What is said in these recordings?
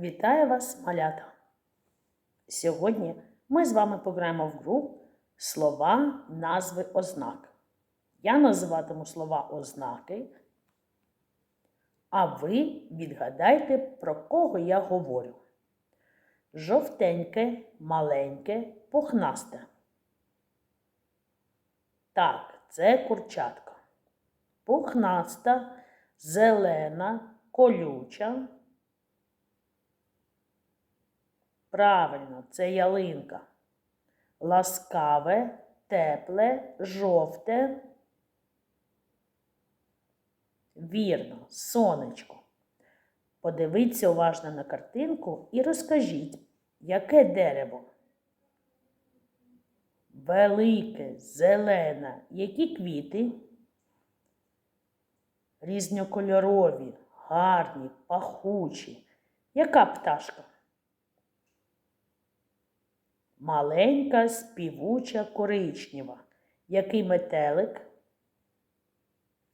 Вітаю вас, малята! Сьогодні ми з вами пограємо в гру слова, назви ознак. Я називатиму слова ознаки, а ви відгадайте, про кого я говорю. Жовтеньке, маленьке, пухнасте. Так, це курчатка. Пухнаста, зелена, колюча. Правильно, це ялинка. Ласкаве, тепле, жовте. Вірно, сонечко. Подивіться уважно на картинку і розкажіть, яке дерево? Велике, зелене, які квіти? Різнокольорові, гарні, пахучі. Яка пташка? Маленька співуча коричнева. Який метелик?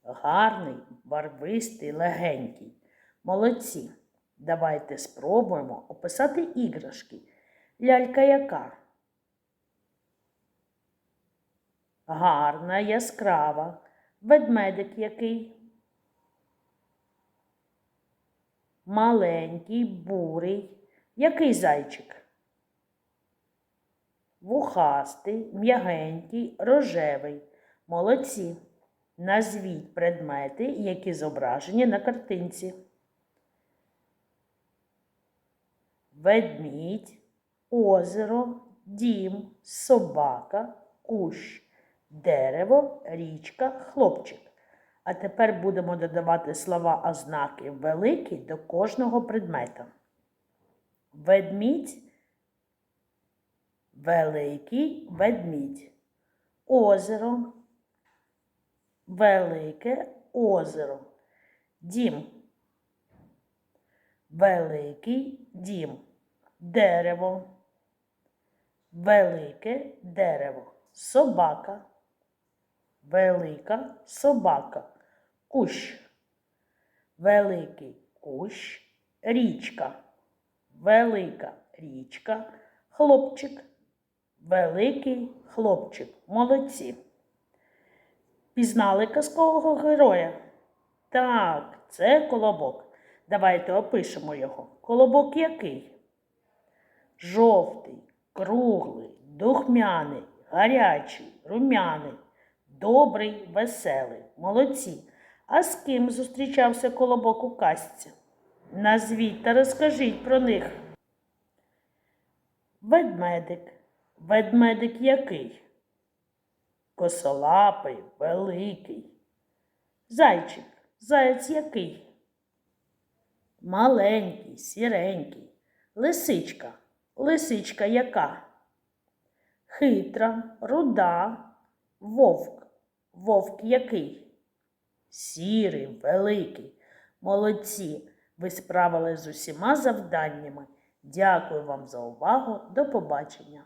Гарний, барвистий, легенький. Молодці. Давайте спробуємо описати іграшки. Лялька яка? Гарна, яскрава. Ведмедик який? Маленький, бурий. Який зайчик? Вухастий, м'ягенький, рожевий. Молодці. Назвіть предмети, які зображені на картинці. Ведмідь, озеро, дім, собака, кущ, дерево, річка, хлопчик. А тепер будемо додавати слова ознаки великі до кожного предмета. Ведмідь, великий ведмідь. Озеро, велике озеро. Дім. Великий дім. Дерево. Велике дерево. Собака. Велика собака. Кущ. Великий кущ. Річка. Велика річка. Хлопчик. Великий хлопчик. Молодці. Пізнали казкового героя? Так, це колобок. Давайте опишемо його. Колобок який? Жовтий, круглий, духмяний, гарячий, румяний, добрий, веселий. Молодці. А з ким зустрічався колобок у казці? Назвіть та розкажіть про них. Ведмедик. Ведмедик який? Косолапий, великий. Зайчик, заєць який? Маленький, сіренький. Лисичка, лисичка яка? Хитра, руда, вовк. Вовк який? Сірий, великий. Молодці. Ви справились з усіма завданнями. Дякую вам за увагу. До побачення.